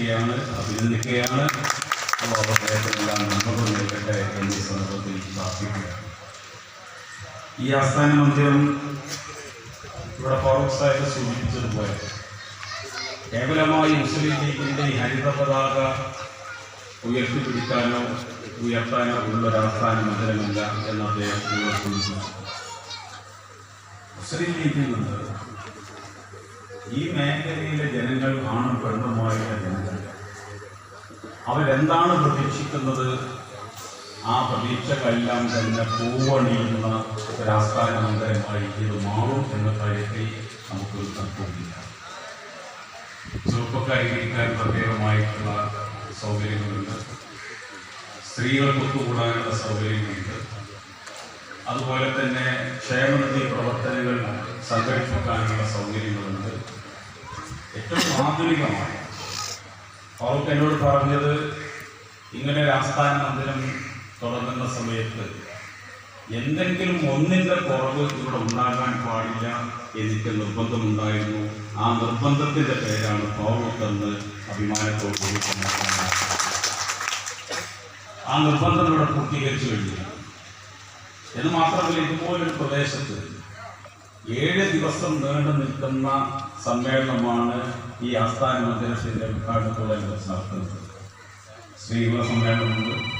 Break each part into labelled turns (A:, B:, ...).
A: പ്രതീക്ഷിക്കുകയാണ് അഭിനന്ദിക്കുകയാണ് അപ്പോൾ അദ്ദേഹത്തിനെല്ലാം നന്മകൾ നൽകട്ടെ എന്നീ സന്ദർഭത്തിൽ പ്രാർത്ഥിക്കുകയാണ് ഈ ആസ്ഥാന മന്ദിരം ഇവിടെ ഫാറൂഖ് സൂചിപ്പിച്ചതുപോലെ കേവലമായി മുസ്ലിം ലീഗിന്റെ ഈ ഹരിത പതാക ഉയർത്തിപ്പിടിക്കാനോ ഉയർത്താനോ ഉള്ള ഒരു ആസ്ഥാന മന്ദിരമല്ല എന്ന് അദ്ദേഹം മുസ്ലിം ലീഗിൽ നിന്ന് ഈ മേഖലയിലെ ജനങ്ങൾ ആണും പെണ്ണുമായുള്ള ജനങ്ങൾ. അവരെന്താണ് പ്രതീക്ഷിക്കുന്നത്? ആ പ്രതീക്ഷകളെല്ലാം തന്നെ പൂവണിയുന്ന ഒരാസ്ഥാന മന്ദിരമായി ഇത് മാറും എന്ന കാര്യത്തിൽ നമുക്ക് തർക്കമില്ല ചെറുപ്പക്കാരിക്കാൻ പ്രത്യേകമായിട്ടുള്ള സൗകര്യങ്ങളുണ്ട്. സ്ത്രീകൾക്ക് കൂടാനുള്ള സൗകര്യങ്ങളുണ്ട്. അതുപോലെ തന്നെ ക്ഷേമനിധി പ്രവർത്തനങ്ങൾ സംഘടിപ്പിക്കാനുള്ള സൗകര്യങ്ങളുണ്ട്. ഏറ്റവും ആധുനികമാണ് അവർക്ക് എന്നോട് പറഞ്ഞത് ഇങ്ങനെ ഒരു ആസ്ഥാന മന്ദിരം തുടങ്ങുന്ന സമയത്ത് എന്തെങ്കിലും ഒന്നിന്റെ കുറവ് ഇവിടെ ഉണ്ടാകാൻ പാടില്ല എനിക്ക് നിർബന്ധമുണ്ടായിരുന്നു. ആ നിർബന്ധത്തിന്റെ പേരാണ് ഫാറൂഖ് എന്ന് അഭിമാനത്തോടുകൂടി പറഞ്ഞത്. ആ നിർബന്ധം ഇവിടെ പൂർത്തീകരിച്ചു കഴിഞ്ഞു. എന്ന് മാത്രമല്ല ഇതുപോലൊരു പ്രദേശത്ത് ഏഴ് ദിവസം നീണ്ടു നിൽക്കുന്ന സമ്മേളനമാണ് ഈ ആസ്ഥാന മന്ദിരത്തിന്റെ ഉദ്ഘാടനത്തോടനുബന്ധിച്ച് നടത്തുന്നത്. സ്ത്രീകളുടെ സമ്മേളനമുണ്ട്.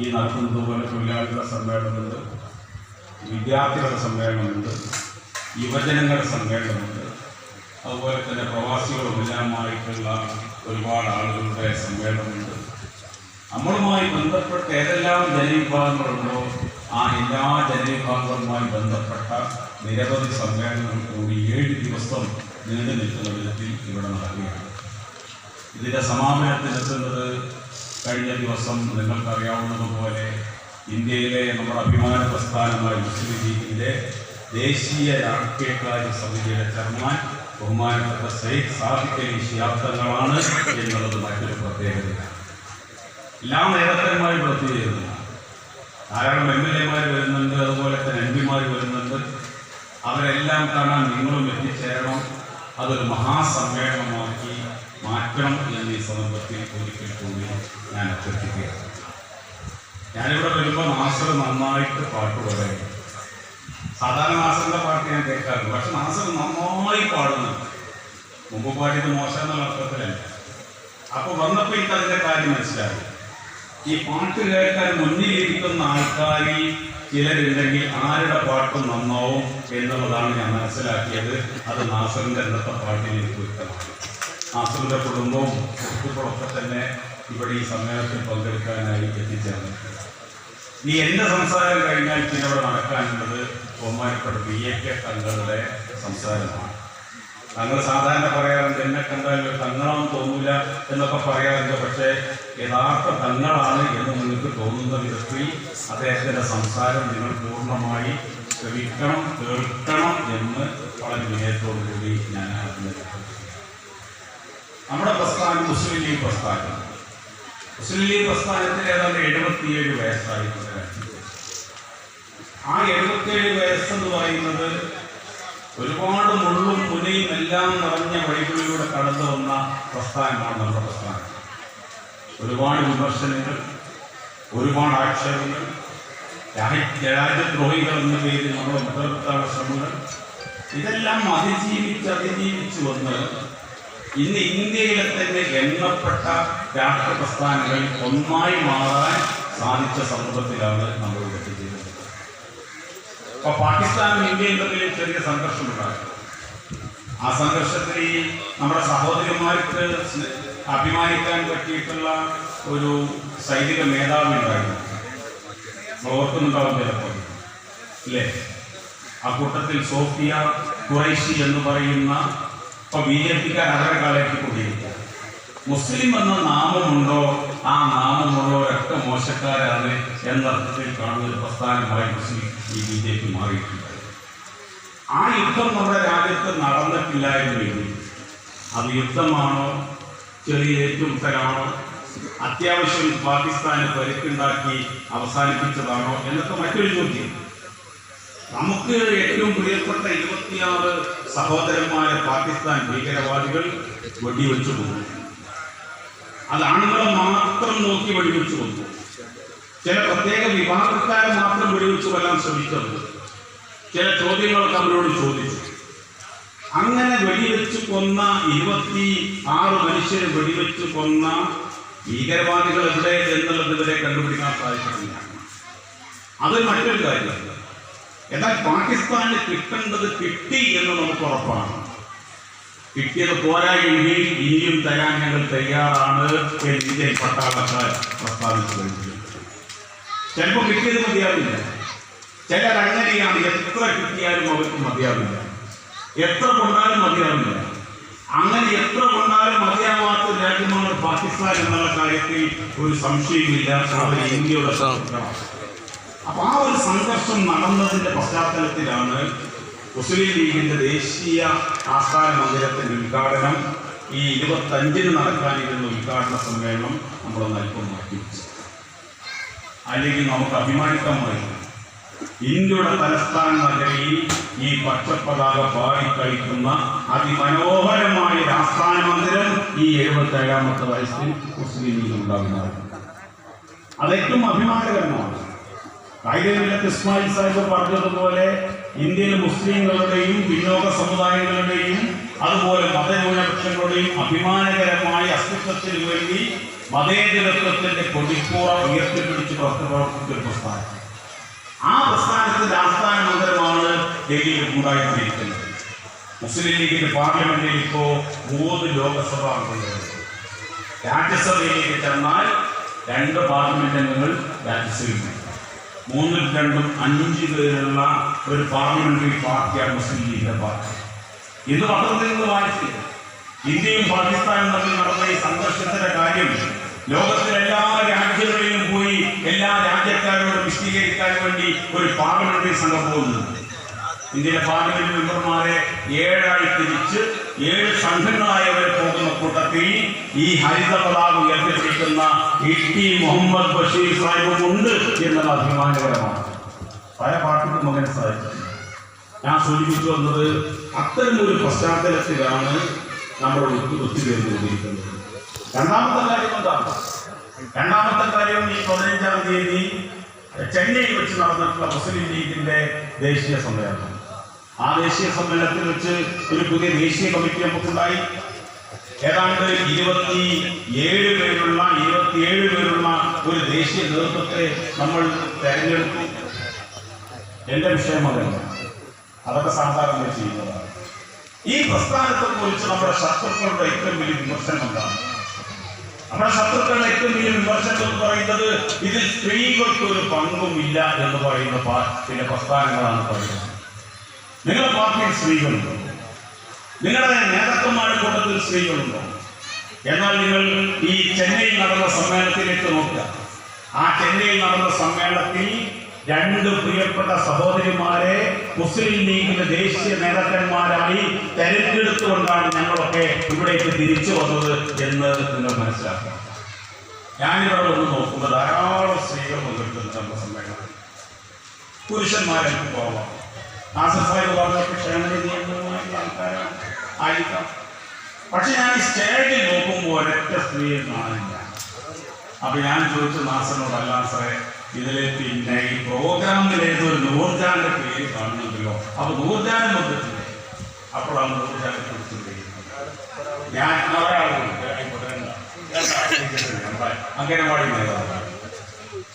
A: ഈ നടത്തുന്നതുപോലെ തൊഴിലാളികളുടെ സമ്മേളനമുണ്ട്. വിദ്യാർത്ഥികളുടെ സമ്മേളനമുണ്ട്. യുവജനങ്ങളുടെ സമ്മേളനമുണ്ട്. അതുപോലെ തന്നെ പ്രവാസികളുമെല്ലാമായിട്ടുള്ള ഒരുപാട് ആളുകളുടെ സമ്മേളനമുണ്ട്. നമ്മളുമായി ബന്ധപ്പെട്ട ഏതെല്ലാം ജനവിഭാഗങ്ങളുണ്ടോ ആ എല്ലാ ജനവിഭാഗങ്ങളുമായി ബന്ധപ്പെട്ട നിരവധി സമ്മേളനങ്ങൾ കൂടി ഏഴ് ദിവസം നീണ്ടു നിൽക്കുന്ന വിധത്തിൽ ഇവിടെ നടക്കുകയാണ്. ഇതിന്റെ സമാപനത്തിലെത്തുന്നത് കഴിഞ്ഞ ദിവസം നിങ്ങൾക്കറിയാവുന്നതുപോലെ ഇന്ത്യയിലെ നമ്മുടെ അഭിമാന പ്രസ്ഥാനമായ മുസ്ലിം ലീഗിന്റെ ദേശീയ രാഷ്ട്രീയകാര്യ സമിതിയുടെ ചെയർമാൻ ബഹുമാനപ്പെട്ട സയ്യിദ് സാഹിത്യ അലി എന്നുള്ളത് മറ്റൊരു പ്രത്യേകതയാണ്. എല്ലാ നേതാക്കന്മാരും പ്രവർത്തി ചെയ്യുന്നു ധാരാളം എം എൽ എമാർ വരുന്നുണ്ട് അതുപോലെ തന്നെ എം പിമാർ വരുന്നുണ്ട്. അവരെല്ലാം കാണാൻ നിങ്ങളും എത്തിച്ചേരണം. അതൊരു മഹാസമ്മേളനമാക്കി മാറ്റണം എന്ന് ഈ സന്ദർഭത്തിൽ ഒരിക്കൽ കൂടി ഞാൻ അഭ്യർത്ഥിക്കുകയാണ്. ഞാനിവിടെ വരുമ്പോൾ നാസർ നന്നായിട്ട് പാട്ട് പറയും സാധാരണ നാസറിന്റെ പാട്ട് ഞാൻ കേൾക്കാറുണ്ട്. പക്ഷെ നാസർ നന്നായി പാടുന്നുണ്ട് മുമ്പ് പാടിയത് മോശം എന്നുള്ള അർത്ഥത്തിലല്ല. അപ്പോൾ വന്നപ്പോൾ എനിക്ക് അതിന്റെ കാര്യം മനസ്സിലായി. ഈ പാട്ട് കേൾക്കാൻ മുന്നിലിരിക്കുന്ന ആൾക്കാരിൽ ചിലരുണ്ടെങ്കിൽ ആരുടെ പാട്ടും നന്നാവും എന്നുള്ളതാണ് ഞാൻ മനസ്സിലാക്കിയത്. അത് നാസറിന്റെ ഇന്നത്തെ പാട്ടിൽ എനിക്ക് വ്യക്തമാണ്. നാസറിന്റെ കുടുംബവും സുഹൃത്തുക്കളൊക്കെ തന്നെ ഇവിടെ ഈ സമ്മേളനത്തിൽ പങ്കെടുക്കാനായി എത്തിച്ചേർന്നിട്ടുണ്ട്. നീ എന്റെ സംസാരം കഴിഞ്ഞാൽ പിന്നെ നടക്കാനുള്ളത് ബഹുമാനപ്പെട്ട ബി എ കെ തങ്ങളുടെ സംസാരമാണ്. തങ്ങൾ സാധാരണ പറയാറുണ്ട് എന്നെ കണ്ടാൽ തങ്ങളാണെന്ന് തോന്നില്ല എന്നൊക്കെ പറയാറുണ്ട്. പക്ഷേ യഥാർത്ഥ തങ്ങളാണ് എന്ന് നിങ്ങൾക്ക് തോന്നുന്ന വിധത്തിൽ അദ്ദേഹത്തിന്റെ സംസാരം നിങ്ങൾ പൂർണമായി ശ്രമിക്കണം കേൾക്കണം എന്ന് വളരെ വിനയത്തോടു കൂടി ഞാൻ നമ്മുടെ പ്രസ്ഥാനം മുസ്ലിം ലീഗ് പ്രസ്ഥാനം. മുസ്ലിം ലീഗ് പ്രസ്ഥാനത്തിൽ ഏതാണ്ട് എഴുപത്തിയേഴ് വയസ്സായി. ആ എഴുപത്തിയേഴ് വയസ്സെന്ന് പറയുന്നത് ഒരുപാട് മുള്ളും മുനയും എല്ലാം നിറഞ്ഞ വഴികളിലൂടെ കടന്നു വന്ന പ്രസ്ഥാനമാണ് നമ്മുടെ പ്രസ്ഥാനം. ഒരുപാട് വിമർശനങ്ങൾ ഒരുപാട് ആക്ഷേപങ്ങൾ രാജ്യ രാജ്യദ്രോഹികൾ എന്ന പേരിൽ നമ്മുടെ മുതലെടുത്താനുള്ള ശ്രമങ്ങൾ ഇതെല്ലാം അതിജീവിച്ച് അതിജീവിച്ച് വന്ന് ഇന്ന് ഇന്ത്യയിലെ തന്നെ എണ്ണപ്പെട്ട രാഷ്ട്ര പ്രസ്ഥാനങ്ങളിൽ ഒന്നായി മാറാൻ സാധിച്ച സന്ദർഭത്തിലാണ് നമ്മൾ ഇവിടെ അപ്പൊ പാകിസ്ഥാനും ഇന്ത്യയും തമ്മിൽ ചെറിയ സംഘർഷമുണ്ടായി. ആ സംഘർഷത്തിൽ നമ്മുടെ സഹോദരന്മാർക്ക് അഭിമാനിക്കാൻ പറ്റിയിട്ടുള്ള ഒരു സൈനിക മേധാവി ഉണ്ടായിരുന്നു. നമ്മൾ ഓർക്കുന്നുണ്ടാവും ചിലപ്പോൾ അല്ലേ? ആ കൂട്ടത്തിൽ സോഫിയ ഖുറൈഷി എന്ന് പറയുന്ന ഇപ്പൊ ബി ജെ പിക്കാർ അവരെ കൂടിയിരിക്കുക മുസ്ലിം എന്ന നാമമുണ്ടോ ആ നാമമുള്ളവരൊക്കെ മോശക്കാരാണ് എന്നർത്ഥത്തിൽ കാണുന്ന ഒരു പ്രസ്ഥാനമായി മുസ്ലിം ഈ ബി ജെ പി മാറിയിട്ടുണ്ട്. ആ യുദ്ധം നമ്മുടെ രാജ്യത്ത് നടന്നിട്ടില്ലായിരുന്നു അത് യുദ്ധമാണോ? ചെറിയ ഏറ്റുമുട്ടലാണോ? അത്യാവശ്യം പാകിസ്ഥാന് പരിക്കുണ്ടാക്കി അവസാനിപ്പിച്ചതാണോ എന്നൊക്കെ മറ്റൊരു ചോദ്യം. നമുക്ക് ഏറ്റവും പ്രിയപ്പെട്ട ഇരുപത്തിയാറ് സഹോദരന്മാരെ പാകിസ്ഥാൻ ഭീകരവാദികൾ വെടിവെച്ചു പോകും. അത് ആണുങ്ങളെ മാത്രം നോക്കി വെടിവെച്ചു കൊന്നു ചില പ്രത്യേക വിഭാഗക്കാരെ മാത്രം വെടിവെച്ചു കൊല്ലാൻ ശ്രമിച്ചത്. ചില ചോദ്യങ്ങളൊക്കെ അവരോട് ചോദിച്ചു. അങ്ങനെ വെടിവെച്ച് കൊന്ന ഇരുപത്തി ആറ് മനുഷ്യരെ വെടിവെച്ച് കൊന്ന ഭീകരവാദികൾ എവിടെ എന്നുള്ളത് ഇവരെ കണ്ടുപിടിക്കാൻ സാധിച്ചിട്ടില്ല. അത് മറ്റൊരു കാര്യമല്ല എന്നാൽ പാകിസ്ഥാന് കിട്ടേണ്ടത് കിട്ടി എന്ന് നമുക്ക് ഉറപ്പാണ്. കിട്ടിയത് പോരായെങ്കിൽ ഇനിയും തരാൻ ഞങ്ങൾ തയ്യാറാണ് എന്ന് ഇന്ത്യൻ പട്ടാളക്കാർ പ്രസ്താവിച്ചു കഴിഞ്ഞിട്ടുണ്ട്. ചിലപ്പോൾ കിട്ടിയത് മതിയാവില്ല. ചിലർ അങ്ങനെയാണ് എത്ര കിട്ടിയാലും അവർക്ക് മതിയാവില്ല. എത്ര കൊണ്ടാലും മതിയാവില്ല. അങ്ങനെ എത്ര കൊണ്ടാലും മതിയാവാത്ത രാജ്യമാണ് പാകിസ്ഥാൻ എന്നുള്ള കാര്യത്തിൽ ഒരു സംശയമില്ല ഇന്ത്യയുടെ അപ്പൊ ആ ഒരു സംഘർഷം നടന്നതിന്റെ പശ്ചാത്തലത്തിലാണ് മുസ്ലിം ലീഗിന്റെ ദേശീയ ആസ്ഥാന മന്ദിരത്തിന്റെ ഉദ്ഘാടനം ഈ ഇരുപത്തഞ്ചിന് നടക്കാനിരുന്ന ഉദ്ഘാടന സമ്മേളനം നമ്മൾ നൽകും മാറ്റിവെച്ചു അല്ലെങ്കിൽ നമുക്ക് അഭിമാനിക്കാമായിരുന്നു ഇന്ത്യയുടെ തലസ്ഥാന നഗരിയിൽ ഈ പച്ചപ്പതാക പാടിക്കളിക്കുന്ന അതിമനോഹരമായ ആസ്ഥാന മന്ദിരം ഈ എഴുപത്തി ഏഴാമത്തെ വയസ്സിൽ മുസ്ലിം ലീഗ് ഉണ്ടാകുന്നതാണ് അതേറ്റവും അഭിമാനകരമാണ്. കായികരംഗത്ത് ഇസ്മായിൽ സാഹിബ് പറഞ്ഞതുപോലെ ഇന്ത്യയിലെ മുസ്ലിങ്ങളുടെയും പിന്നോക്ക സമുദായങ്ങളുടെയും അതുപോലെ മതന്യൂനപക്ഷങ്ങളുടെയും അഭിമാനകരമായ അസ്തിത്വത്തിന് വേണ്ടി മതേതരത്വത്തിന്റെ കൊടിക്കൂറ ഉയർത്തിപ്പിടിച്ച് പ്രവർത്തിച്ച ഒരു പ്രസ്ഥാനം. ആ പ്രസ്ഥാനത്തിന്റെ ആസ്ഥാന മന്ദിരമാണ് ഡൽഹിയിൽ ഉണ്ടായിക്കൊണ്ടിരിക്കുന്നത് മുസ്ലിം ലീഗിന്റെ പാർലമെന്റിൽ ഇപ്പോ മൂന്ന് ലോകസഭാ അംഗങ്ങളുണ്ട്. രാജ്യസഭയിലേക്ക് ചെന്നാൽ രണ്ട് പാർലമെന്റ് അംഗങ്ങൾ രാജ്യസഭയിൽ മൂന്നിൽ രണ്ടും അഞ്ച് പേരുള്ള ഒരു പാർലമെന്ററി പാർട്ടിയാണ് മുസ്ലിം ലീഗിന്റെ പാർട്ടി. ഇന്ന് പത്രത്തിൽ നിന്ന് വായിച്ചില്ല ഇന്ത്യയും പാകിസ്ഥാനും തമ്മിൽ നടന്ന ഈ സംഘർഷത്തിന്റെ കാര്യം ലോകത്തിലെ എല്ലാ രാജ്യങ്ങളിലും പോയി എല്ലാ രാജ്യക്കാരോടും വിശദീകരിക്കാൻ വേണ്ടി ഒരു പാർലമെന്ററി സംഘം പോകുന്നുണ്ട്. ഇന്ത്യയിലെ പാർലമെന്റ് മെമ്പർമാരെ ഏഴായി തിരിച്ച് ഏഴ് സംഘങ്ങളായവരെ പോകുന്ന കൂട്ടത്തിൽ ഈ ഹരിത പതാക ഉയർത്തിപ്പിടിക്കുന്ന ഇ മുഹമ്മദ് ബഷീർ സാഹിബും ഉണ്ട് എന്നത് അഭിമാനകരമാണ്. പല പാർട്ടിക്കും അങ്ങനെ സാധിച്ചിട്ടുണ്ട് ഞാൻ സൂചിപ്പിച്ചു വന്നത് അത്തരം ഒരു പശ്ചാത്തലത്തിലാണ് നമ്മുടെ ഒത്തു ഒത്തുചേർന്നുകൊണ്ടിരിക്കുന്നത്. രണ്ടാമത്തെ കാര്യം എന്താണ്? രണ്ടാമത്തെ കാര്യം ഈ പതിനഞ്ചാം തീയതി ചെന്നൈയിൽ വെച്ച് നടന്നിട്ടുള്ള മുസ്ലിം ലീഗിന്റെ ദേശീയ സമ്മേളനം. ആ ദേശീയ സമ്മേളനത്തിൽ വെച്ച് ഒരു പുതിയ ദേശീയ കമ്മിറ്റി നമുക്കുണ്ടായി. ഏതാണ്ട് ഇരുപത്തി ഏഴ് പേരുള്ള ഇരുപത്തിയേഴ് പേരുള്ള ഒരു ദേശീയ നേതൃത്വത്തെ നമ്മൾ തെരഞ്ഞെടുത്തു. എന്റെ വിഷയം അതല്ല. അതൊക്കെ സാധാരണ ചെയ്യുന്നതാണ്. ഈ പ്രസ്ഥാനത്തെ കുറിച്ച് നമ്മുടെ ശത്രുക്കളുടെ ഏറ്റവും വലിയ വിമർശനം എന്താണ്? നമ്മുടെ ശത്രുക്കളുടെ ഏറ്റവും വലിയ വിമർശനം എന്ന് പറയുന്നത് ഇതിൽ സ്ത്രീകൾക്ക് ഒരു പങ്കുമില്ല എന്ന് പറയുന്ന പിന്നെ പ്രസ്ഥാനങ്ങളാണ് പറയുന്നത്. നിങ്ങളുടെ പാർട്ടിയിൽ സ്ത്രീകളുണ്ടോ? നിങ്ങളുടെ നേതാക്കന്മാരുടെ കൂട്ടത്തിൽ സ്ത്രീകളുണ്ടോ? എന്നാൽ നിങ്ങൾ ഈ ചെന്നൈയിൽ നടന്ന സമ്മേളനത്തിലേക്ക് നോക്കുക. ആ ചെന്നൈയിൽ നടന്ന സമ്മേളനത്തിൽ രണ്ട് പ്രിയപ്പെട്ട സഹോദരിമാരെ മുസ്ലിം ലീഗിന്റെ ദേശീയ നേതാക്കന്മാരായി തെരഞ്ഞെടുത്തുകൊണ്ടാണ് ഞങ്ങളൊക്കെ ഇവിടേക്ക് തിരിച്ചു വന്നത് എന്ന് നിങ്ങൾ മനസ്സിലാക്കണം ഞാനിവിടെ വന്ന് നോക്കുമ്പോൾ ധാരാളം സ്ത്രീകൾ പങ്കെടുത്തിട്ടുണ്ട് നമ്മുടെ സമ്മേളനത്തിൽ. പുരുഷന്മാരെ പോവാം നാസസായി പറഞ്ഞൊക്കെ ക്ഷേമനിധി അംഗങ്ങളുമായിട്ടുള്ള ആൾക്കാരാണ്. ആയിരിക്കാം. പക്ഷെ ഞാൻ ഈ സ്റ്റേജിൽ നോക്കുമ്പോൾ ഒരൊറ്റ സ്ത്രീയെ കാണില്ല അപ്പൊ ഞാൻ ചോദിച്ചു നാസനോട് സാറേ ഇതിലെ പിന്നെ ഈ പ്രോഗ്രാമിൽ ഏതൊരു നൂർജാന്റെ പേര് കാണുന്നുണ്ടല്ലോ. അപ്പൊ നൂർജാനെ വന്നിട്ടില്ലേ അപ്പോഴാണ് നൂർജാനെ കുറിച്ച് ഞാൻ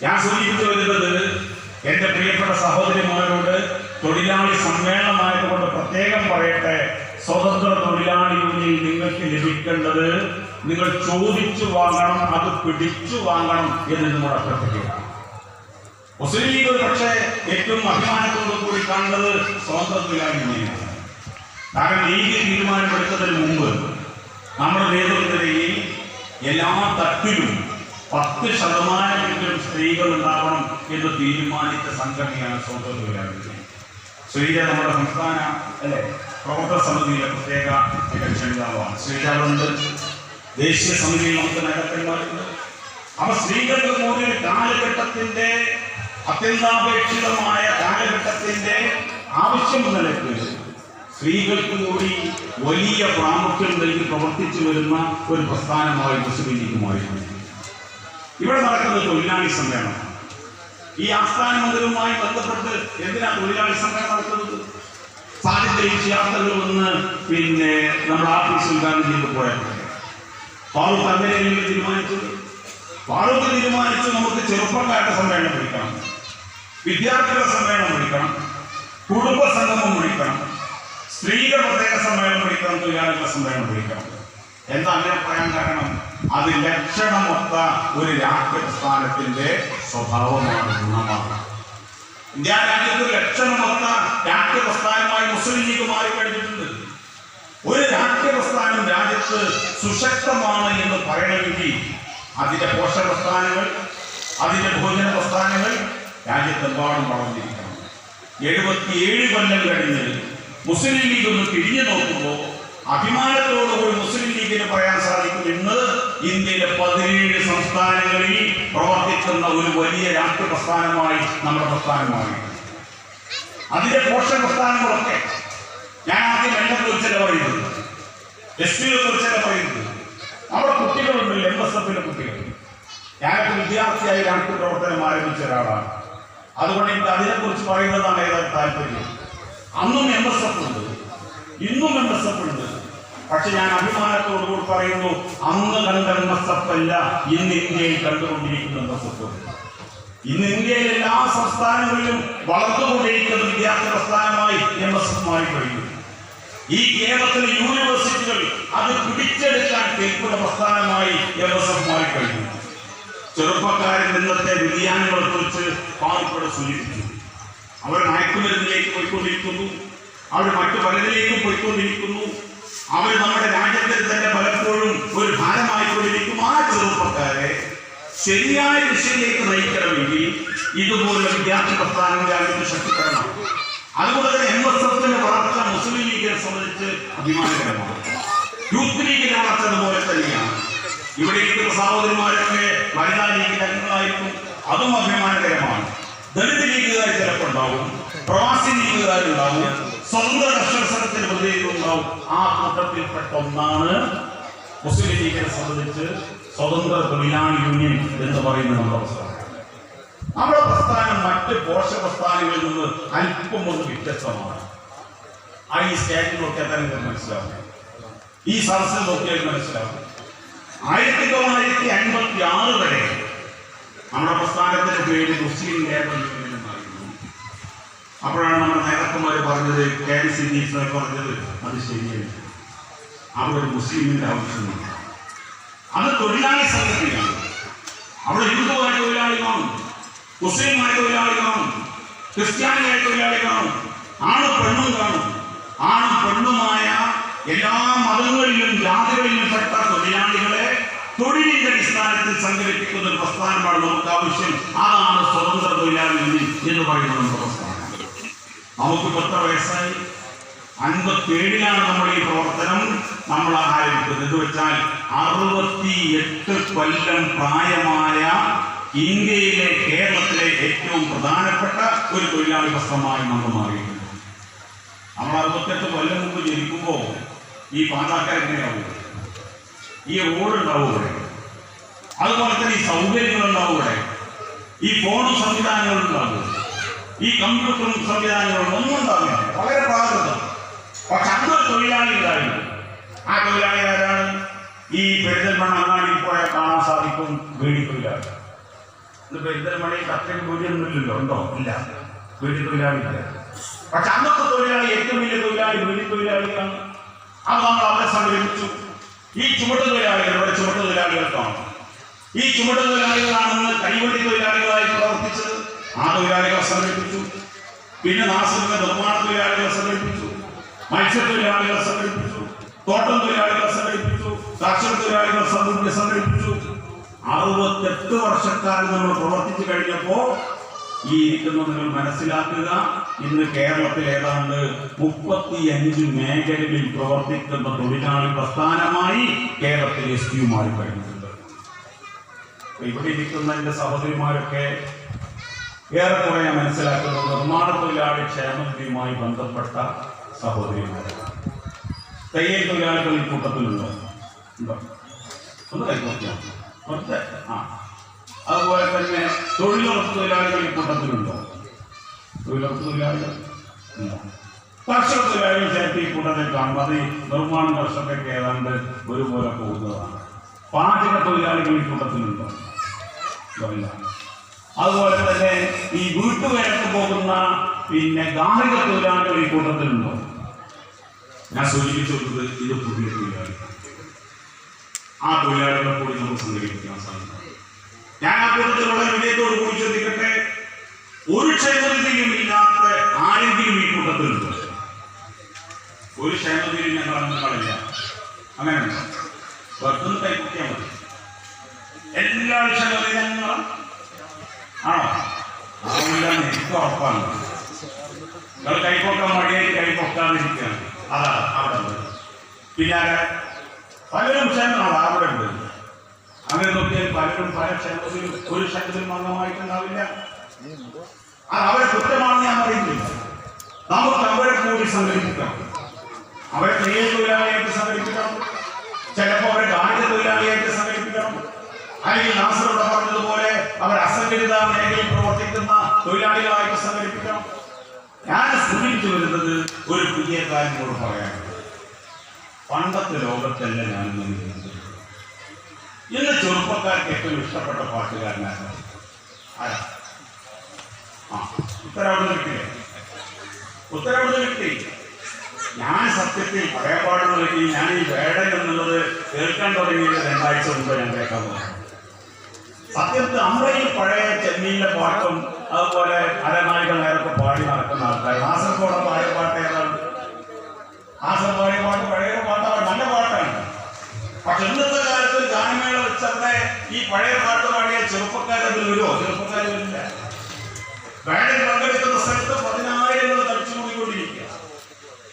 A: ഞാൻ സൂചിപ്പിച്ചു വരുന്നത് എന്റെ പ്രിയപ്പെട്ട സഹോദരിമാരോട് തൊഴിലാളി സമ്മേളനമായതുകൊണ്ട് പ്രത്യേകം പറയട്ടെ. സ്വതന്ത്ര തൊഴിലാളി യൂണിയൻ നിങ്ങൾക്ക് ലഭിക്കേണ്ടത് നിങ്ങൾ ചോദിച്ചു വാങ്ങണം അത് പിടിച്ചു വാങ്ങണം എന്ന് നിങ്ങൾ അഭ്യർത്ഥിക്കുക മുസ്ലിം ലീഗ് പക്ഷേ ഏറ്റവും അഭിമാനത്തോടു കൂടി കാണുന്നത് സ്വതന്ത്ര തൊഴിലാളി യൂണിയനാണ്. കാരണം ലീഗ് തീരുമാനമെടുത്തതിന് മുമ്പ് നമ്മുടെ നേതൃത്വത്തിൽ എല്ലാ തട്ടിലും പത്ത് ശതമാനമെങ്കിലും സ്ത്രീകൾ ഉണ്ടാവണം എന്ന് തീരുമാനിച്ച സംഘടനയാണ് സ്വതന്ത്ര തൊഴിലാളി ശ്രീജ നമ്മുടെ സംസ്ഥാന അല്ലെ പ്രവർത്തക സമിതിയിലെ പ്രത്യേക ക്ഷണിതാവാണ് ശ്രീജാവുണ്ട് ദേശീയ സമിതിയിൽ നമുക്ക് നേതാക്കന്മാരുണ്ട് അപ്പൊ സ്ത്രീകൾക്ക് കൂടി കാലഘട്ടത്തിന്റെ അത്യന്താപേക്ഷിതമായ കാലഘട്ടത്തിന്റെ ആവശ്യം നിലയ്ക്ക് സ്ത്രീകൾക്ക് കൂടി വലിയ പ്രാമുഖ്യം നൽകി പ്രവർത്തിച്ചു വരുന്ന ഒരു പ്രസ്ഥാനമായി മുസ്ലിം ലീഗ് മാറി ഇവിടെ നടക്കുന്നത് തൊഴിലാളി സമ്മേളനം. ഈ ആസ്ഥാന മന്ദിരവുമായി ബന്ധപ്പെട്ട് എന്തിനാ തൊഴിലാളി സമരം നടത്തുന്നത്? സാന്നിധ്യം യാത്രകൾ വന്ന് പിന്നെ നമ്മൾ ആഫീസിൽ ഗാന്ധിജിക്ക് പോയത് ഫാറൂഖ് അങ്ങനെയല്ലേ ഫാറൂഖ് തീരുമാനിച്ചു നമുക്ക് ചെറുപ്പക്കാരുടെ സമ്മേളനം വിളിക്കണം. വിദ്യാർത്ഥികളുടെ സമ്മേളനം വിളിക്കണം. കുടുംബ സംഗമം വിളിക്കണം. സ്ത്രീകളുടെ പ്രത്യേക സമ്മേളനം വിളിക്കണം. തൊഴിലാളികളുടെ സമ്മേളനം വിളിക്കണം. എന്താ അങ്ങനെ പറയാൻ കാരണം? അത് ലക്ഷണമൊത്ത ഒരു രാഷ്ട്രസ്ഥാനത്തിന്റെ സ്വഭാവമാണ് ഗുണമാണ്. ഇന്ത്യ രാജ്യത്ത് ലക്ഷണമൊത്ത രാഷ്ട്രീയ പ്രസ്ഥാനമായി മുസ്ലിം ലീഗ് മാറിക്കഴിഞ്ഞിട്ടുണ്ട് ഒരു രാഷ്ട്രപ്രസ്ഥാനം രാജ്യത്ത് സുശക്തമാണ് എന്ന് പറയണമെങ്കിൽ അതിന്റെ പോഷക പ്രസ്ഥാനങ്ങൾ അതിന്റെ ഭോജന പ്രസ്ഥാനങ്ങൾ രാജ്യത്തെമ്പാടും വളർന്നിരിക്കണം. എഴുപത്തിയേഴ് കൊല്ലം കഴിഞ്ഞ് മുസ്ലിം ലീഗ് ഒന്ന് തിരിഞ്ഞു നോക്കുമ്പോൾ അഭിമാനത്തോടുകൂടി മുസ്ലിം ലീഗിന് പറയാൻ സാധിക്കും ഇന്ന് ഇന്ത്യയിലെ പതിനേഴ് സംസ്ഥാനങ്ങളിൽ പ്രവർത്തിക്കുന്ന ഒരു വലിയ രാഷ്ട്രീയ പ്രസ്ഥാനമായി നമ്മുടെ പ്രസ്ഥാനമായി അതിന്റെ പോഷക പ്രസ്ഥാനങ്ങളൊക്കെ ഞാൻ ആദ്യം എന്നെ കുറിച്ചല്ല പറയുന്നത്? എസ് പിയെ കുറിച്ചല്ല പറയുന്നത്? നമ്മുടെ കുട്ടികളുണ്ട് എം എസ് എഫിന്റെ കുട്ടികൾ. ഞാനൊക്കെ വിദ്യാർത്ഥിയായി രാഷ്ട്രീയ പ്രവർത്തനം ആരംഭിച്ച ഒരാളാണ്. അതുകൊണ്ട് എനിക്ക് അതിനെക്കുറിച്ച് പറയുന്നതാണ് ഏതാ താല്പര്യം. അന്നും എം എസ് എഫ് ഉണ്ട് ഇന്നും എം എസ് എഫ് ഉണ്ട്. പക്ഷെ ഞാൻ അഭിമാനത്തോടുകൂടി പറയുന്നു അന്ന് കണ്ട എം എസ് എഫ് അല്ല ഇന്ന് ഇന്ത്യയിൽ കണ്ടുകൊണ്ടിരിക്കുന്ന എം ഇന്ന് ഇന്ത്യയിലെ എല്ലാ സംസ്ഥാനങ്ങളിലും വളർന്നുകൊണ്ടിരിക്കുന്ന വിദ്യാർത്ഥി പ്രസ്ഥാനമായി എം എസ് എഫ് മാറിക്കഴിഞ്ഞു ഈ കേരളത്തിലെ യൂണിവേഴ്സിറ്റികൾ അത് പിടിച്ചെടുക്കാൻ കേൾക്കുന്ന പ്രസ്ഥാനമായി എം എസ് എഫ് മാറിക്കഴിഞ്ഞു ചെറുപ്പക്കാരൻ ഇന്നത്തെ വ്യതിയാനങ്ങളെ കുറിച്ച് പാവപ്പെടെ സൂചിപ്പിച്ചു. അവർ മയക്കുമരുന്നിലേക്ക് പോയിക്കൊണ്ടിരിക്കുന്നു. അവർ മറ്റു പലതിലേക്കും പോയിക്കൊണ്ടിരിക്കുന്നു. അവർ നമ്മുടെ രാജ്യത്തിൽ തന്നെ പലപ്പോഴും ഒരു ഭാരമായിക്കൊണ്ടിരിക്കും. ആ ചെറുപ്പക്കാരെ ശരിയായ ദിശയിലേക്ക് നയിക്കണമെങ്കിൽ ഇതുപോലുള്ള വിദ്യാർത്ഥി പ്രസ്ഥാനം രാജ്യത്ത് ശക്തിപ്പെടണം. അതുപോലെ തന്നെ എം എസ് എഫിന്റെ വളർച്ച മുസ്ലിം ലീഗിനെ സംബന്ധിച്ച് അഭിമാനകരമാണ്. യൂത്ത് ലീഗിന്റെ വളർച്ച അതുപോലെ തന്നെയാണ്. ഇവിടെ ഇരിക്കുന്ന സഹോദരന്മാരൊക്കെ വനിതാ ലീഗിന്റെ അംഗങ്ങളായിരിക്കും. അതും അഭിമാനകരമാണ്. ദളിത് ലീഗുകാർ ചിലപ്പോൾ ഉണ്ടാവും. പ്രവാസി ലീഗുകാരുണ്ടാവും സ്വതന്ത്ര കർഷകത്തിന് പ്രതിനിധികളുണ്ടാവും ആ കൂട്ടത്തിൽപ്പെട്ട ഒന്നാണ് മുസ്ലിം ലീഗിനെ സംബന്ധിച്ച് സ്വതന്ത്ര തൊഴിലാളി യൂണിയൻ എന്ന് പറയുന്ന നമ്മുടെ പ്രസ്ഥാനം. നമ്മുടെ പ്രസ്ഥാനം മറ്റ് പോഷ പ്രസ്ഥാനങ്ങളിൽ നിന്ന് അല്പം ഒന്ന് വ്യത്യസ്തമാണ്. ആ ഈ സ്റ്റേറ്റിൽ നോക്കിയാൽ തന്നെ മനസ്സിലാവും. ഈ സദസ്സിൽ നോക്കിയാൽ മനസ്സിലാവും. ആയിരത്തി തൊള്ളായിരത്തി അൻപത്തി ആറ് വരെ നമ്മുടെ പ്രസ്ഥാനത്തിന്റെ പേര് മുസ്ലിം ലേബർ അപ്പോഴാണ് നമ്മുടെ നേതാക്കന്മാർ പറഞ്ഞത് കെ എൻ സി ഡി പറഞ്ഞത് അത് ശരിയല്ല. അവിടെ മുസ്ലിമിന്റെ ആവശ്യമില്ല അത് തൊഴിലാളി സംഘടനയാണ് അവിടെ ഹിന്ദുവായ തൊഴിലാളി കാണും. മുസ്ലിമായ തൊഴിലാളി കാണും. ക്രിസ്ത്യാനിയായ തൊഴിലാളി കാണും. ആണ് പെണ്ണും കാണും. ആണും പെണ്ണുമായ എല്ലാ മതങ്ങളിലും ജാതികളിലും പെട്ട തൊഴിലാളികളെ തൊഴിലിന്റെ അടിസ്ഥാനത്തിൽ സംഘടിപ്പിക്കുന്ന ഒരു പ്രസ്ഥാനമാണ് നമുക്ക് ആവശ്യം അതാണ് സ്വതന്ത്ര തൊഴിലാളി എന്ന് പറയുന്ന നമ്മുടെ പ്രസ്ഥാനം. നമുക്ക് എത്ര വയസ്സായി. അൻപത്തേഴിലാണ് നമ്മൾ ഈ പ്രവർത്തനം. നമ്മൾ ആരംഭിക്കുന്നത് എന്ന് വെച്ചാൽ അറുപത്തി എട്ട് കൊല്ലം പ്രായമായ ഇന്ത്യയിലെ കേരളത്തിലെ ഏറ്റവും പ്രധാനപ്പെട്ട ഒരു തൊഴിലാളി പ്രശ്നമായി നമ്മൾ മാറിയിട്ടുണ്ട്. നമ്മൾ അറുപത്തെട്ട് കൊല്ലം മുമ്പ് ജനിക്കുമ്പോൾ ഈ പാതാക്കാർ എങ്ങനെയാവും ഈ റോഡ് ഉണ്ടാവും ഇവിടെ അതുപോലെ തന്നെ ഈ സൗകര്യങ്ങൾ ഉണ്ടാവും ഇവിടെ ഈ ഫോൺ സംവിധാനങ്ങൾ ഉണ്ടാവും. ഈ കമ്പ്യൂട്ടറും സംവിധാനങ്ങളും ഒന്നും ഉണ്ടാവില്ല. വളരെ പ്രാകൃതം പക്ഷെ അന്ന് തൊഴിലാളി ഉണ്ടായിരുന്നു. ആ തൊഴിലാളി ആരാണ്? ഈ പെരുന്തൽമണ്ണ അങ്ങാടി പോയാൽ കാണാൻ സാധിക്കും വീടി തൊഴിലാളി ഇന്ന് പെരിന്തൽമണ്ണയിൽ അത്രയും തൊഴിലൊന്നുമില്ലല്ലോ. ഉണ്ടോ? ഇല്ല. വീടി തൊഴിലാളി ഇല്ല. പക്ഷെ അന്നത്തെ തൊഴിലാളി ഏറ്റവും വലിയ തൊഴിലാളി വീടി തൊഴിലാളികളാണ് അത് നമ്മൾ അവരെ സംരംഭിച്ചു ഈ ചുമട്ട് തൊഴിലാളികൾ ഇവിടെ ചുമട്ട് തൊഴിലാളികൾ കാണും. ഈ ചുമട്ട് തൊഴിലാളികളാണെന്ന് കൈവണ്ടി തൊഴിലാളികളായി പ്രവർത്തിച്ചത്. ആ തൊഴിലാളികളെ സംഘടിപ്പിച്ചു. പിന്നെ നാസിന്റെ നിർമ്മാണ തൊഴിലാളികളെ സംഘടിപ്പിച്ചു. മത്സ്യത്തൊഴിലാളികളെ സംഘടിപ്പിച്ചു. തോട്ടം തൊഴിലാളികളെ സംഘടിപ്പിച്ചു. കർഷക തൊഴിലാളികളെ സംഘടിപ്പിച്ചു. അറുപത്തെട്ട് വർഷക്കാലം നമ്മൾ പ്രവർത്തിച്ചു കഴിഞ്ഞപ്പോ ഈ ഇരിക്കുന്ന നിങ്ങൾ മനസ്സിലാക്കുക ഇന്ന് കേരളത്തിൽ ഏതാണ്ട് മുപ്പത്തിയഞ്ച് മേഖലകളിൽ പ്രവർത്തിക്കുന്ന തൊഴിലാളി പ്രസ്ഥാനമായി കേരളത്തിൽ എസ് ടി മാറി കഴിഞ്ഞിട്ടുണ്ട് ഇവിടെ ഇരിക്കുന്ന എന്റെ സഹോദരിമാരൊക്കെ ഏറെക്കുറെ ഞാൻ മനസ്സിലാക്കുന്നത് നിർമ്മാണ തൊഴിലാളി ക്ഷേമനിധിയുമായി ബന്ധപ്പെട്ട സഹോദരിമാരെ. തയ്യൽ തൊഴിലാളികൾ ഈ കൂട്ടത്തിലുണ്ടോ? ഉണ്ടോ? ഒന്ന് ആ. അതുപോലെ തന്നെ തൊഴിലുറപ്പ് തൊഴിലാളികൾ ഈ കൂട്ടത്തിലുണ്ടോ? തൊഴിലുറപ്പ് തൊഴിലാളികൾ? കർഷക തൊഴിലാളികൾ ചേർത്ത് ഈ കൂട്ടത്തിൽ കാണുമ്പോൾ അത് നിർമ്മാണ കർഷകർക്ക് ഏതാണ്ട് ഒരുപോലെ പോകുന്നതാണ്. പാചക തൊഴിലാളികൾ ഈ കൂട്ടത്തിലുണ്ടോ? അതുപോലെ തന്നെ ഈ വീട്ടുകയറ്റം പോകുന്ന പിന്നെ ഗാർഹിക തൊഴിലാളികൾ ഈ കൂട്ടത്തിലുണ്ടോ. ഞാൻ സൂചിപ്പിച്ചു കൊടുത്തത് ഇത് പുതിയ തൊഴിലാളി. ആ തൊഴിലാളികളെ കൂടി നമുക്ക് സംഘടിപ്പിക്കാൻ സാധിക്കും. ഞാൻ ആ കൂട്ടത്തിലുള്ള വളരെ വിനയത്തോട് കൂടി ചോദിക്കട്ടെ? ഒരു ക്ഷേമത്തിലും ഇല്ലാത്ത ആരെങ്കിലും ഈ കൂട്ടത്തിലുണ്ട്? ഒരു ക്ഷേമത്തിലും ഞാൻ പറഞ്ഞ പാടില്ല അങ്ങനെയുണ്ടോ? വെറുതെ കൈപ്പറ്റിയാൽ മതി. എല്ലാ ക്ഷേമത്തിലും ആണോ ആവില്ല എനിക്ക് ഉറപ്പാണ് നിങ്ങൾ കൈപ്പൊക്കാൻ മടിയായി കൈപ്പൊക്കാതിരിക്കുകയാണ് അതാ അവിടെ ഉണ്ട്. പിന്നെ? പലരും ക്ഷേമമാണ് അവിടെ ഉണ്ട്. അങ്ങനെ നോക്കിയാൽ പലരും പല ക്ഷേമത്തിലും ഒരു ക്ഷേമത്തിലും അംഗമായിട്ടുണ്ടാവില്ല. അത് അവരെ കുറ്റമാണെന്ന് ഞാൻ പറയുന്നില്ല. നമുക്ക് അവരെ കൂടി സംഘടിപ്പിക്കണം അവരെ തൊഴിലാളിയായിട്ട് സംഘടിപ്പിക്കണം ചിലപ്പോൾ അവരെ ഗാർഹിക തൊഴിലാളിയായിട്ട് സംഘടിപ്പിക്കണം പറഞ്ഞതുപോലെ അവർ അസംഘടിത മേഖലയിൽ പ്രവർത്തിക്കുന്ന തൊഴിലാളികളായിട്ട് സംഘടിപ്പിക്കണം. ഞാൻ ശ്രമിച്ചു വരുന്നത് ഒരു പുതിയ കാര്യങ്ങളോട് പറയാൻ പണ്ടത്തെ ലോകത്തല്ല ഞാൻ ഇന്ന് ചെറുപ്പക്കാർക്ക് ഏറ്റവും ഇഷ്ടപ്പെട്ട പാട്ടുകാരനാണ് ആരാ? ആ കിട്ടി. ഞാൻ സത്യത്തിൽ പറയാൻ പാടുന്നത് ഞാൻ ഈ വേടൻ എന്നുള്ളത് കേൾക്കാൻ തുടങ്ങിയത് രണ്ടാഴ്ച മുമ്പ് ഞാൻ കേൾക്കാൻ പോകുന്നു സത്യത്തിൽ നമ്മുടെ ഈ പഴയ ചെന്നൈയിലെ പാട്ടും അതുപോലെ അരനായിക നേരൊക്കെ പാടി നടക്കുന്ന ആൾക്കാർ. കാസർഗോഡ് പാടിയ പാട്ട് ഏതാണ് കാസർഗോഡ് പാട്ട് പഴയ പാട്ടാണ് നല്ല പാട്ടാണ്. പക്ഷെ ഇന്നത്തെ കാലത്ത് ഗാനമേള വെച്ചവിടെ ഈ പഴയ പാട്ട് പാടിയ ചെറുപ്പക്കാരതിൽ വരുമോ? ചെറുപ്പക്കാർ വരില്ല വേടൻ പങ്കെടുക്കുന്ന സ്ഥലത്ത് പതിനായിരങ്ങൾ തടിച്ചുകൂടിക്കൊണ്ടിരിക്കുക.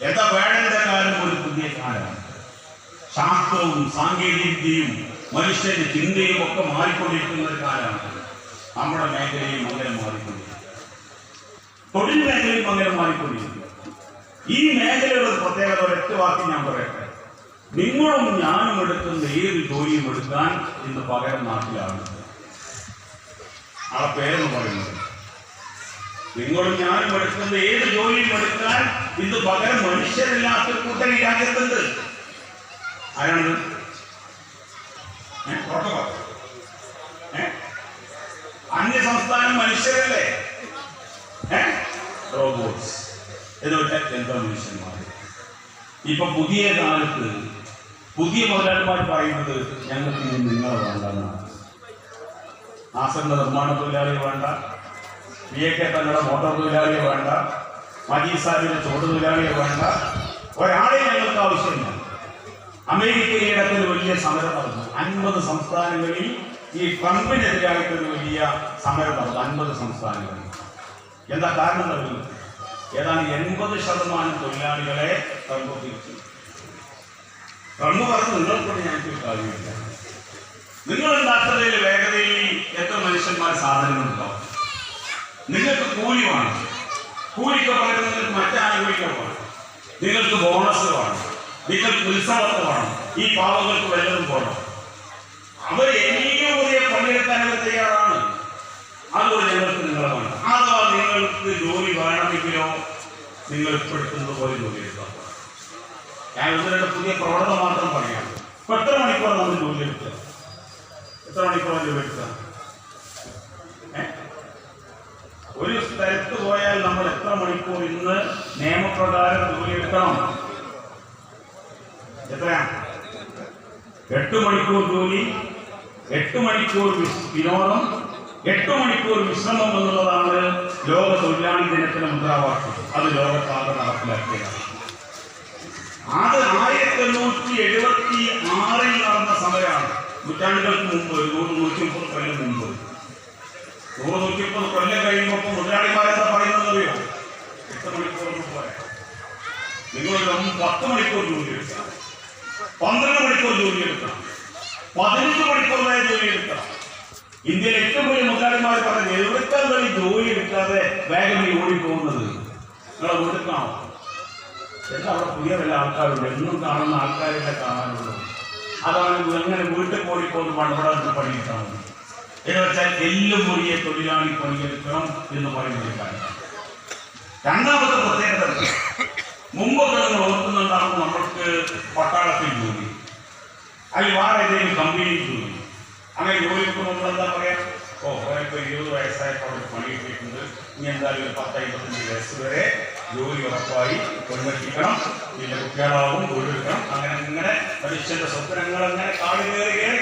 A: എന്താ വേടന്റെ കാലം ഒരു പുതിയ കാലമാണ്. ശാസ്ത്രവും സാങ്കേതികവിദ്യയും മനുഷ്യന്റെ ചിന്തയും ഒക്കെ മാറിക്കൊണ്ടിരിക്കുന്ന ഒരു കാലമാണ് നമ്മുടെ മേഖലയും അങ്ങനെ മാറിക്കൊണ്ടിരിക്കുന്നത് തൊഴിൽ മേഖലയും അങ്ങനെ മാറിക്കൊണ്ടിരിക്കുന്നു. ഈ മേഖലയുടെ പ്രത്യേകത ഒരൊറ്റ വാക്ക് ഞാൻ പറയട്ടെ. നിങ്ങളും ഞാനും എടുക്കുന്ന ഏത് ജോലിയും എടുക്കാൻ ഇന്ന് പകരം നാട്ടിലാണ്. ആ പേരെന്ന് പറയുന്നത്. നിങ്ങളും ഞാനും എടുക്കുന്ന ഏത് ജോലിയും എടുക്കാൻ ഇന്ന് പകരം മനുഷ്യരില്ലാത്ത കൂട്ടം ഈ രാജ്യത്തുണ്ട്. ആരാണത്? പറ. അന്യ സംസ്ഥാനം മനുഷ്യരല്ലേ? റോബോട്ട്സ് എന്ന് വെച്ചാൽ യന്ത്ര മനുഷ്യന്മാർ ഇപ്പൊ പുതിയ കാലത്ത് പുതിയ മുതലാളിമാർ പറയുന്നത് ഞങ്ങൾക്ക് ഇനി നിങ്ങളെ വേണ്ടെന്നാണ് ആസന്ന നിർമ്മാണ തൊഴിലാളികൾ വേണ്ട. പി എ കെ തങ്ങളുടെ മോട്ടോർ തൊഴിലാളിയെ വേണ്ട. മജീസാബിന്റെ ചോട് തൊഴിലാളിയെ വേണ്ട. ഒരാളെ ഞങ്ങൾക്ക് ആവശ്യമില്ല. അമേരിക്കയിടത്തിൽ വലിയ സമരം നടന്നു. അൻപത് സംസ്ഥാനങ്ങളിൽ ഈ ട്രംപിനെതിരായിട്ടൊരു വലിയ സമരം നടന്നു. അൻപത് സംസ്ഥാനങ്ങളിൽ. എന്താ കാരണം നൽകുന്നത് ഏതാണ്ട് എൺപത് ശതമാനം തൊഴിലാളികളെ ട്രംപ് തിരിച്ചു ട്രംപ് പറഞ്ഞു നിങ്ങൾക്കൊണ്ട് ഞാൻ കാര്യമില്ല നിങ്ങൾ ഉണ്ടാക്കുന്നതിൽ വേഗതയിൽ എത്ര മനുഷ്യന്മാർ സാധനങ്ങളുണ്ടോ? നിങ്ങൾക്ക് കൂലി വേണം. കൂലിക്ക് പകരം നിങ്ങൾക്ക് മറ്റാനുകൂലികൾ വേണം. നിങ്ങൾക്ക് ബോണസ് വേണം. നിങ്ങൾക്ക് ഉത്സവത്ത് വേണം ഈ പാവങ്ങൾക്ക് വല്ലതും പോകണം അവർ എങ്ങനെയോ പുതിയ പണിയെടുക്കാൻ അവർ തയ്യാറാണ്. അതുപോലെ ഞങ്ങൾക്ക് നിങ്ങളെ വേണം. അഥവാ നിങ്ങൾക്ക് ജോലി വേണമെങ്കിലോ നിങ്ങൾ ഇപ്പെടുത്തുന്നത് പോലെ ജോലി എടുക്കാം ഞാൻ ഇവരുടെ പുതിയ പ്രവണത മാത്രം പറയാം. ഇപ്പൊ എത്ര മണിക്കൂർ നമ്മൾ ജോലി എടുക്കുക എത്ര മണിക്കൂറാണ് ജോലി എടുക്കുക ഒരു സ്ഥലത്ത് പോയാൽ നമ്മൾ എത്ര മണിക്കൂർ ഇന്ന് നിയമപ്രകാരം ജോലി എടുക്കണം? എത്രയാ? എട്ട് മണിക്കൂർ ജോലി എട്ട് മണിക്കൂർ വിനോദം എട്ട് മണിക്കൂർ വിശ്രമം എന്നുള്ളതാണ് ലോക തൊഴിലാളി ദിനത്തിന്റെ മുദ്രാവാക്യം. അത് ലോകത്താകെ നടപ്പിലാക്കിയതാണ് അത് ആയിരത്തി എണ്ണൂറ്റി എഴുപത്തി ആറിൽ നടന്ന സമരമാണ് നൂറ്റാണ്ടുകൾക്ക് മുമ്പ് നൂറ് നൂറ്റി മുപ്പത് കൊല്ലം മുമ്പ്. നൂറ് നൂറ്റി മുപ്പത് കൊല്ലം കഴിയുമ്പോൾ മുതലാളിമാരെന്താ പറയുന്നത് അറിയോ? എട്ട് മണിക്കൂർ ഒന്നും നിങ്ങളൊരു പത്ത് മണിക്കൂർ ജോലി എടുക്കണം പന്ത്രണ്ട് മണിക്കൂർ ജോലി എടുക്കണം. പതിനഞ്ച് മണിക്കൂർ വരെ ജോലി എടുക്കണം. ഇന്ത്യയിലെ ഏറ്റവും വലിയ മുതലാളിമാർ പറഞ്ഞത് എവിടേക്കാൾ വഴി ജോലി എടുക്കാതെ വേഗം ഈ ഓടിപ്പോകുന്നത് നിങ്ങളെ വീട്ടിലാണോ എന്താ അവിടെ പുതിയ വല്ല ആൾക്കാരുണ്ട്? എന്നും കാണുന്ന ആൾക്കാരെ കാണാനുള്ളൂ. അതാണ് അങ്ങനെ വീട്ടിൽ പോയി പോകുന്ന പണ്ടപ്പെടാത്ത പണിയിട്ടാണ് എന്ന് വെച്ചാൽ എല്ലും മുറിയെ തൊഴിലാളി പണിയെടുക്കണം എന്ന് പറയുന്നത് രണ്ടാമത്തെ പ്രത്യേകത ഉണ്ട്. കിടന്ന് ഓർക്കുന്നുണ്ടാകും നമ്മൾക്ക് പട്ടാളത്തിൽ ജോലി. അല്ലെങ്കിൽ വേറെ ഏതെങ്കിലും കമ്പനിയിൽ ജോലി. അങ്ങനെ ജോലിക്ക് നമ്മൾ എന്താ പറയാ? ഓ ഇപ്പോൾ ഇരുപത് വയസ്സായപ്പോൾ പണി കിട്ടിയിട്ടുണ്ട്. ഇനി എന്തായാലും ഒരു പത്ത് വയസ്സ് വരെ ജോലി ഉറപ്പായി പെൺവെട്ടിക്കണം. പിന്നെ കുട്ടികളാവും തൊഴിലെടുക്കണം. അങ്ങനെ മനുഷ്യന്റെ സ്വപ്നങ്ങൾ അങ്ങനെ കാടി കയറി കയറി